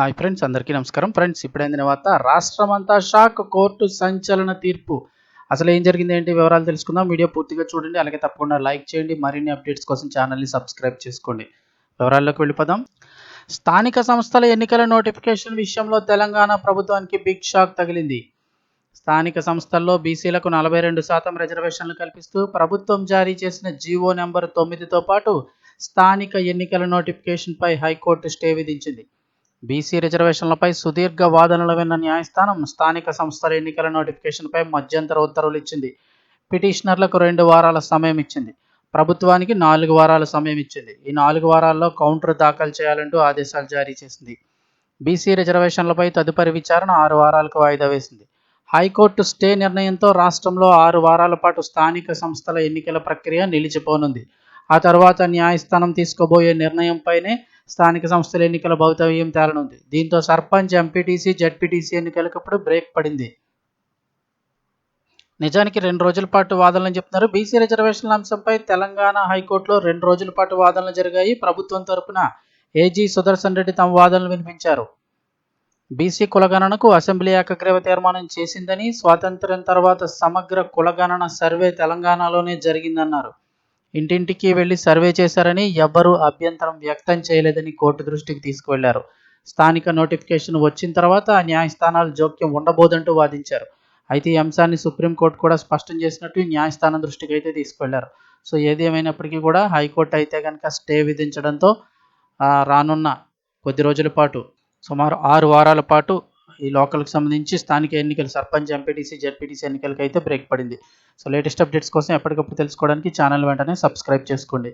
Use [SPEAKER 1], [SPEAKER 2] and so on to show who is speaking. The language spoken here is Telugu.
[SPEAKER 1] హాయ్ ఫ్రెండ్స్ అందరికీ నమస్కారం. ఫ్రెండ్స్ ఇప్పుడైన తర్వాత రాష్ట్రమంతా షాక్ కోర్టు సంచలన తీర్పు. అసలు ఏం జరిగింది ఏంటి వివరాలు తెలుసుకుందాం. వీడియో పూర్తిగా చూడండి అలాగే తప్పకుండా లైక్ చేయండి. మరిన్ని అప్డేట్స్ కోసం ఛానల్ని సబ్స్క్రైబ్ చేసుకోండి. వివరాల్లోకి వెళ్ళిపోదాం. స్థానిక సంస్థల ఎన్నికల నోటిఫికేషన్ విషయంలో తెలంగాణ ప్రభుత్వానికి బిగ్ షాక్ తగిలింది. స్థానిక సంస్థల్లో బీసీలకు నలభై రెండు శాతం రిజర్వేషన్లు కల్పిస్తూ ప్రభుత్వం జారీ చేసిన జీవో నెంబర్ తొమ్మిదితో పాటు స్థానిక ఎన్నికల నోటిఫికేషన్పై హైకోర్టు స్టే విధించింది. బీసీ రిజర్వేషన్లపై సుదీర్ఘ వాదనలు విన్న న్యాయస్థానం స్థానిక సంస్థల ఎన్నికల నోటిఫికేషన్పై మధ్యంతర ఉత్తర్వులు ఇచ్చింది. పిటిషనర్లకు రెండు వారాల సమయం ఇచ్చింది. ప్రభుత్వానికి నాలుగు వారాల సమయం ఇచ్చింది. ఈ నాలుగు వారాల్లో కౌంటర్ దాఖలు చేయాలంటూ ఆదేశాలు జారీ చేసింది. బీసీ రిజర్వేషన్లపై తదుపరి విచారణ ఆరు వారాలకు వాయిదా వేసింది. హైకోర్టు స్టే నిర్ణయంతో రాష్ట్రంలో ఆరు వారాల పాటు స్థానిక సంస్థల ఎన్నికల ప్రక్రియ నిలిచిపోనుంది. ఆ తర్వాత న్యాయస్థానం తీసుకోబోయే నిర్ణయంపైనే స్థానిక సంస్థల ఎన్నికల భవితవ్యం తేలనుంది. దీంతో సర్పంచ్ ఎంపీటీసీ జడ్పీటీసీ ఎన్నికలకప్పుడు బ్రేక్ పడింది. నిజానికి రెండు రోజుల పాటు వాదనలు చెప్తున్నారు. బీసీ రిజర్వేషన్ల అంశంపై తెలంగాణ హైకోర్టులో రెండు రోజుల పాటు వాదనలు జరిగాయి. ప్రభుత్వం తరపున ఏజీ సుదర్శన్ రెడ్డి తమ వాదనలు వినిపించారు. బీసీ కులగణనకు అసెంబ్లీ ఏకగ్రీవ తీర్మానం చేసిందని స్వాతంత్ర్యం తర్వాత సమగ్ర కులగణన సర్వే తెలంగాణలోనే జరిగిందన్నారు. ఇంటింటికి వెళ్ళి సర్వే చేశారని ఎవ్వరూ అభ్యంతరం వ్యక్తం చేయలేదని కోర్టు దృష్టికి తీసుకువెళ్ళారు. స్థానిక నోటిఫికేషన్ వచ్చిన తర్వాత ఆ న్యాయస్థానాలు జోక్యం ఉండబోదంటూ వాదించారు. అయితే ఈ అంశాన్ని సుప్రీంకోర్టు కూడా స్పష్టం చేసినట్టు న్యాయస్థానం దృష్టికి అయితే తీసుకువెళ్ళారు. సో ఏది ఏమైనప్పటికీ కూడా హైకోర్టు అయితే కనుక స్టే విధించడంతో రానున్న కొద్ది రోజుల పాటు సుమారు ఆరు వారాల పాటు ఈ లోకల్కి సంబంధించి స్థానిక ఎన్నికలు సర్పంచ్ ఎంపీటీసీ జడ్పీటీసీ ఎన్నికలకి అయితే బ్రేక్ పడింది. సో లేటెస్ట్ అప్డేట్స్ కోసం ఎప్పటికప్పుడు తెలుసుకోవడానికి ఛానల్ వెంటనే సబ్స్క్రైబ్ చేసుకోండి.